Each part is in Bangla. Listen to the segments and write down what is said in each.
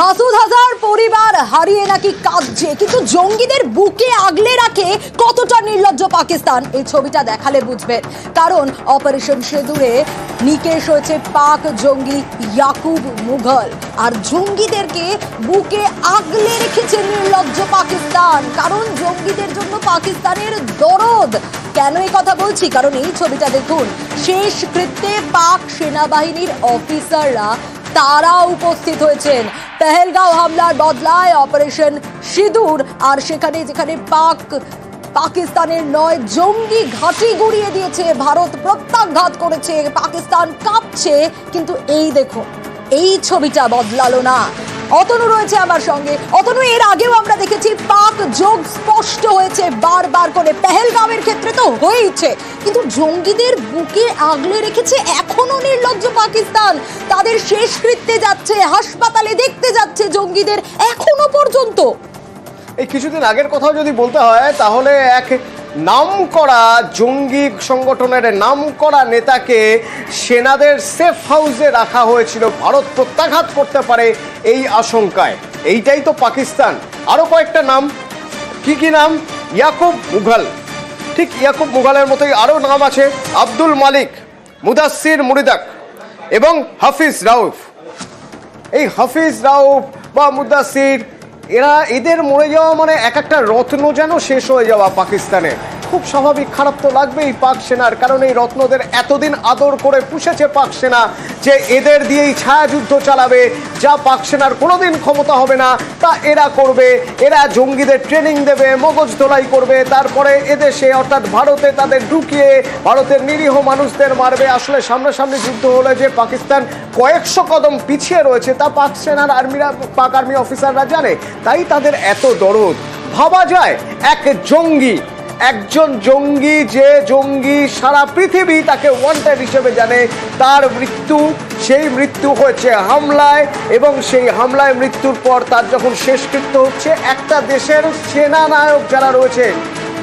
মাসুদ হাজার পরিবার হারিয়ে নাকি কাঁদছে, কিন্তু জঙ্গিদের বুকে আগলে রাখে কতটা নির্লজ্জ পাকিস্তান? এই ছবিটা দেখালে বুঝবেন কারণ অপারেশন সেদুরে নিকেশ হয়েছে পাক জঙ্গি ইয়াকুব মুঘল। আর জঙ্গিদেরকে বুকে আগলে রেখেছে নির্লজ্জ পাকিস্তান। কারণ জঙ্গিদের জন্য পাকিস্তানের দরদ। কেন এই কথা বলছি? কারণ এই ছবিটা দেখুন শেষ কৃত্যে পাক সেনাবাহিনীর অফিসাররা তারা উপস্থিত হয়েছেন। পেহেলগাঁও হামলার বদলায় অপারেশন সিঁদুর, আর সেখানে যেখানে পাক পাকিস্তানের নয় জঙ্গি ঘাঁটি গুড়িয়ে দিয়েছে, ভারত প্রত্যাঘাত করেছে, পাকিস্তান কাঁপছে। কিন্তু এই দেখো, এই ছবিটা বদলালো না। অতনু রয়েছে আমার সঙ্গে। অতনু, এর আগেও আমরা দেখেছি, পাক যোগ স্পষ্ট হয়েছে বারবার করে। পেহেলগাঁওয়ের ক্ষেত্রে তো হয়েইছে। কিন্তু জঙ্গিদের বুকে আগলে রেখেছে এখনও নির্লজ্জ পাকিস্তান। তাদের শেষ কৃত্যে যাচ্ছে, হাসপাতালে দেখতে যাচ্ছে জঙ্গিদের এখনও পর্যন্ত। এই কিছুদিন আগের কথাও যদি বলতে হয়, তাহলে এক নাম করা জঙ্গি সংগঠনের নাম করা নেতাকে সেনাদের সেফ হাউসে রাখা হয়েছিল। ভারত প্রত্যাঘাত করতে পারে এই আশঙ্কায়। এইটাই তো পাকিস্তান। আরও কয়েকটা নাম। কি কি নাম? ইয়াকুব মুঘল। ঠিক ইয়াকুব মুঘলের মতোই আরও নাম আছে। আব্দুল মালিক মুদাসির মুরিদাক। এবং হাফিজ রাউফ। এই হাফিজ রাউফ বা মুদাসির এরা এদের মরে যাওয়া মানে এক একটা রত্ন যেন শেষ হয়ে যাওয়া পাকিস্তানে। খুব স্বাভাবিক, খারাপ তো লাগবেই পাক সেনার, কারণ এই রত্নদের এতদিন আদর করে পুষেছে পাক সেনা যে এদের দিয়েই ছায়াযুদ্ধ চালাবে, যা পাক সেনার কোনোদিন ক্ষমতা হবে না, তা এরা করবে, এরা জঙ্গিদের ট্রেনিং দেবে, মগজ ধোলাই করবে, তারপরে এদেশে অর্থাৎ ভারতে তাদের ঢুকিয়ে ভারতের নিরীহ মানুষদের মারবে। আসলে সামনাসামনি যুদ্ধ হলে যে পাকিস্তান কয়েকশো কদম পিছিয়ে রয়েছে, তা পাক সেনার আর্মিরা, পাক আর্মি অফিসাররা জানে, তাই তাদের এত দরদ। ভাবা যায়, এক জঙ্গি একজন জঙ্গি, যে জঙ্গি সারা পৃথিবী তাকে ওয়ান্টেড হিসেবে জানে, তার মৃত্যু, সেই মৃত্যু হয়েছে হামলায়, এবং সেই হামলায় মৃত্যুর পর তার যখন শেষকৃত্য হচ্ছে, একটা দেশের সেনানায়ক যারা রয়েছে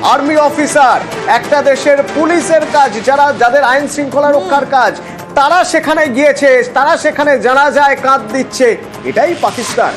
আর্মি অফিসার একটা দেশের পুলিশের কাজ, যারা, যাদের আইন শৃঙ্খলা রক্ষার কাজ, তারা সেখানে গিয়েছে, তারা সেখানে জানা যায় কাঁদ দিচ্ছে। এটাই পাকিস্তান।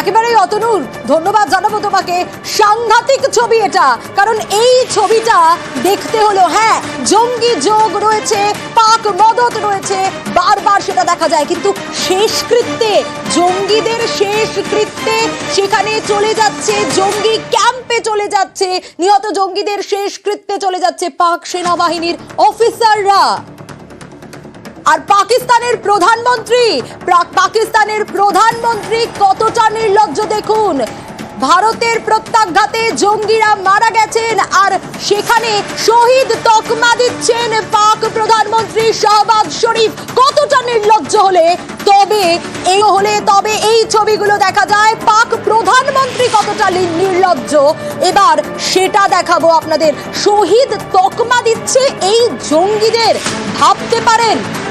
একেবারেই অতনুর। ধন্যবাদ জানাব তোমাকে। সাংঘাতিক ছবি এটা। কারণ এই ছবিটা দেখতে হলো হ্যাঁ জঙ্গি যোগ রয়েছে, পাক মদত রয়েছে, বারবার সেটা দেখা যায়। কিন্তু শেষ কৃত্যে জঙ্গিদের শেষ কৃত্যে সেখানে চলে যাচ্ছে, জঙ্গি ক্যাম্পে চলে যাচ্ছে, নিহত জঙ্গিদের শেষ কৃত্যে চলে যাচ্ছে পাক সেনাবাহিনীর অফিসাররা। আর পাকিস্তানের প্রধানমন্ত্রী, প্রা- পাকিস্তানের প্রধানমন্ত্রী কতটা নির্লজ্জ দেখুন? ভারতের প্রত্যাঘাতে জঙ্গিরা মারা গেছেন আর সেখানে শহীদ তকমা দিচ্ছেন পাক প্রধানমন্ত্রী শাহবাজ শরীফ। কতটা নির্লজ্জ হলে? তবে এই হলে, তবে এই ছবিগুলো দেখা যায়। পাক প্রধানমন্ত্রী কতটা নির্লজ্জ? এবার সেটা দেখাবো আপনাদের। শহীদ তকমা দিচ্ছে এই জঙ্গিদের। ভাবতে পারেন।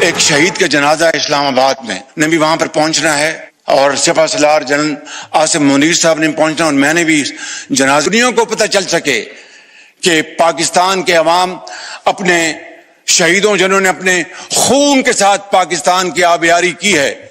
ایک شہید کا جنازہ اسلام آباد میں۔ نے بھی وہاں پر پہنچنا ہے اور سپا سلار جنرل آصف منیر صاحب نے پہنچنا اور میں نے بھی جنازہ کو پتہ چل سکے کہ پاکستان کے عوام اپنے شہیدوں جنہوں نے اپنے خون کے ساتھ پاکستان کی آبیاری کی ہے۔